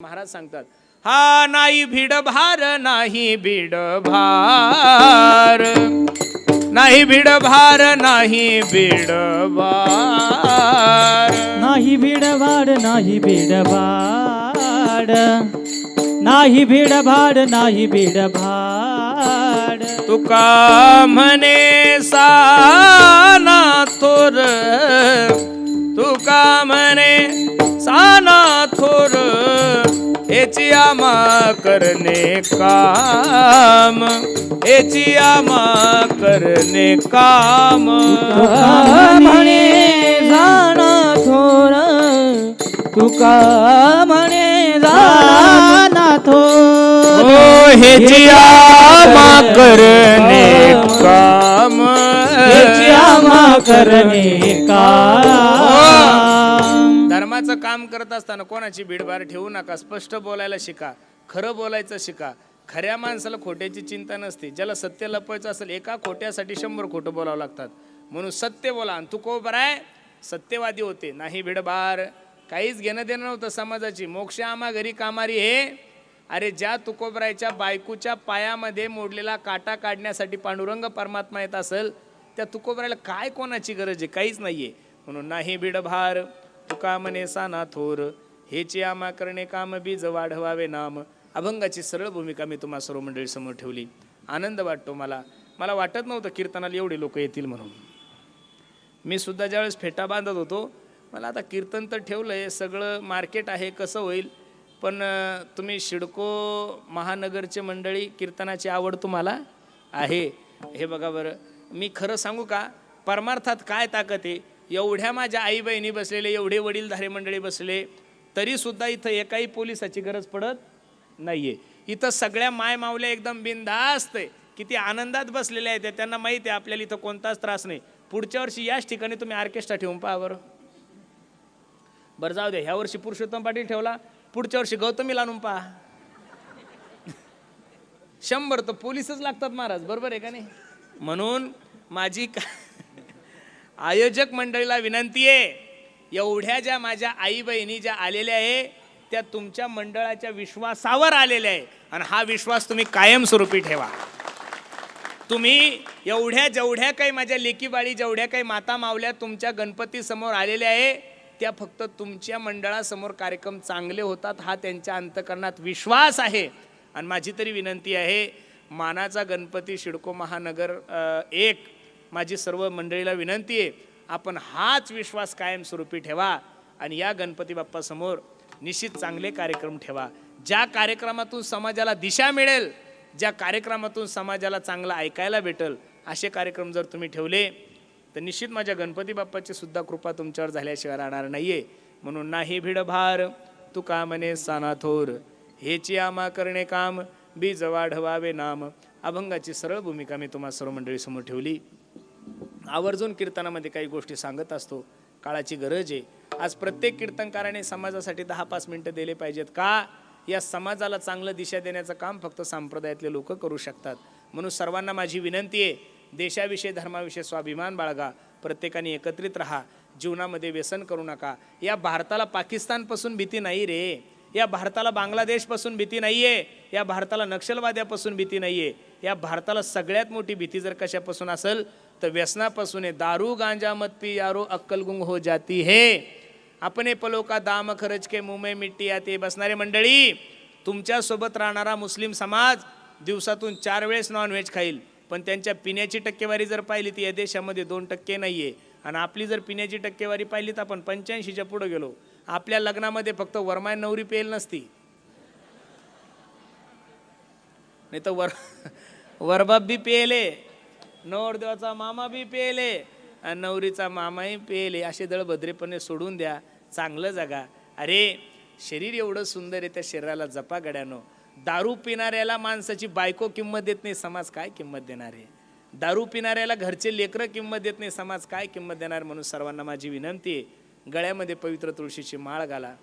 महाराज सांगतात हा नाही भिड भार नाही भिड भार. नाही भिड भार नाही भिड भार. नाही भिडभाड नाही भिडभाड नाही भिडभाड नाही भिडभाड तुका म्हणे साना थोर याची आमा करणे काम याची आमा करणे काम. म्हणे जाण थोर तुका म्हणे जाण थोर. हो ह्याची आमा करणे काम याची आम्हा करणे काम करत असताना कोणाची भीडभाड ठेवू नका स्पष्ट बोलायला शिका खरं बोलायचं शिका. खऱ्या माणसाला खोट्याची चिंता नसते. ज्याला सत्य लपवायचं असेल एका खोट्यासाठी शंभर खोटं बोलावं लागतात. म्हणून सत्य बोला आणि तू को बराय सत्यवादी होते. नाही भीडभार काहीच घेणं देणं नव्हतं समाजाची. मोक्ष आमा घरी कामारी हे. अरे ज्या तुकोबरायच्या बायकोच्या पायामध्ये मोडलेला काटा काढण्यासाठी पांडुरंग परमात्मा येत असेल त्या तुकोबरायला काय कोणाची गरज आहे? काहीच नाही आहे म्हणून नाही भीडभार तुका म्हणे साना थोर हेची आमा करणे काम बीज वाढवावे नाम. अभंगाची सरळ भूमिका मी तुम्हा सर्व मंडळी समोर ठेवली. आनंद वाटतो मला. मला वाटत नव्हतं कीर्तनाला एवढे लोक येतील म्हणून. मी सुद्धा ज्यावेळेस फेटा बांधत होतो मला आता कीर्तन तर ठेवलं आहे सगळं मार्केट आहे कसं होईल? पण तुम्ही शिडको महानगरचे मंडळी कीर्तनाची आवड तुम्हाला आहे? हे बघा बरं. मी खरं सांगू का? परमार्थात काय ताकद आहे? एवढ्या माझ्या आई बहिणी बसलेले एवढे वडीलधारे मंडळी बसले तरीसुद्धा इथं एकाही पोलिसाची गरज पडत नाहीये. इथं सगळ्या मायमावल्या एकदम बिनधास्त आहे. किती आनंदात बसलेल्या आहेत त्यांना माहिती आहे आपल्याला इथं कोणताच त्रास नाही. पुढच्या वर्षी याच ठिकाणी तुम्ही ऑर्केस्ट्रा ठेवून पहा बरं. बरं जाऊ द्या. ह्या वर्षी पुरुषोत्तम पाटील ठेवला पुढच्या वर्षी गौतमी आणून पहा. शंभर तर पोलीसच लागतात महाराज बरोबर आहे का नाही? म्हणून माझी का आयोजक मंडळीला विनंती आहे एवढ्या ज्या माझ्या आई बहिणी ज्या आलेल्या आहे त्या तुमच्या मंडळाच्या विश्वासावर आलेल्या आहे. आणि हा विश्वास तुम्ही कायमस्वरूपी ठेवा. तुम्ही एवढ्या जेवढ्या काही माझ्या लेकीबाळी जेवढ्या काही माता मावल्या तुमच्या गणपतीसमोर आलेल्या आहे त्या फक्त तुमच्या मंडळासमोर कार्यक्रम चांगले होतात हा त्यांच्या अंतकरणात विश्वास आहे. आणि माझी तरी विनंती आहे मानाचा गणपती शिडको महानगर एक माझी सर्व मंडळीला विनंती आहे आपण हाच विश्वास कायमस्वरूपी ठेवा आणि या गणपती बाप्पासमोर निश्चित चांगले कार्यक्रम ठेवा. ज्या कार्यक्रमातून समाजाला दिशा मिळेल ज्या कार्यक्रमातून समाजाला चांगलं ऐकायला भेटल असे कार्यक्रम जर तुम्ही ठेवले तर निश्चित माझ्या गणपती बाप्पाची सुद्धा कृपा तुमच्यावर झाल्याशिवाय राहणार नाहीये. म्हणून नाही भिडभार तुका म्हणे सानाथोर हेची आमा करणे काम बीज वाढवावे नाम. अभंगाची सरळ भूमिका मी तुम्हा सर्व मंडळी समोर ठेवली. आवर्जून कीर्तनामध्ये काही गोष्टी सांगत असतो. काळाची गरज आहे. आज प्रत्येक कीर्तनकाराने समाजासाठी दहा पाच मिनटं दिले पाहिजेत का? या समाजाला चांगलं दिशा देण्याचं काम फक्त संप्रदायातले लोक करू शकतात. म्हणून सर्वांना माझी विनंती आहे देशाविषयी धर्माविषयी स्वाभिमान बाळगा. प्रत्येकाने एकत्रित राहा. जीवनामध्ये व्यसन करू नका. या भारताला पाकिस्तानपासून भीती नाही रे. या भारताला बांगलादेशपासून भीती नाही आहे या भारताला नक्षलवाद्यापासून भीती नाही आहे या भारताला सगळ्यात मोठी भीती जर कशापासून असेल तर व्यसनापासून आहे दारू गांजा मत पी यारो अक्कलगुंग हो जाती हे। आपण पलो का दाम खरच के मुंबई मिट्टी आते बसणारे मंडळी तुमच्यासोबत राहणारा मुस्लिम समाज दिवसातून चार वेळेस नॉनव्हेज खाईल पण त्यांच्या पिण्याची टक्केवारी जर पाहिली ती या देशामध्ये दोन टक्के नाही आहे आणि आपली जर पिण्याची टक्केवारी पाहिली तर आपण पंच्याऐंशीच्या पुढं गेलो. आपल्या लग्नामध्ये फक्त वरमाय नवरी पेल नसती. नाही तर वर वरबाप बी पेले नवरदेवाचा मामा बी पेले आणि नवरीचा मामाही पेले. असे दळभद्रेपणे सोडून द्या. चांगलं जगा. अरे शरीर एवढं सुंदर आहे त्या शरीराला जपा गड्यानो. दारू पिणाऱ्याला माणसाची बायको किंमत देत नाही समाज काय किंमत देणार आहे? दारू पिणाऱ्याला घरचे लेकरं किंमत देत नाही समाज काय किंमत देणार म्हणून सर्वांना माझी विनंती आहे. गळ्यामध्ये पवित्र तुळशीची माळ घाला.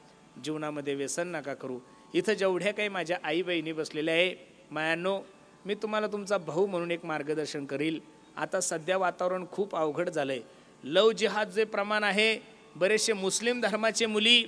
जीवनामध्ये व्यसन नका करू. इथं जेवढ्या काही माझ्या आई बहिणी बसलेल्या आहे मायानो मी तुम्हाला तुमचा भाऊ म्हणून एक मार्गदर्शन करील. आता सध्या वातावरण खूप अवघड झालं आहे लव जिहाद जे प्रमाण आहे. बरेचसे मुस्लिम धर्माचे मुली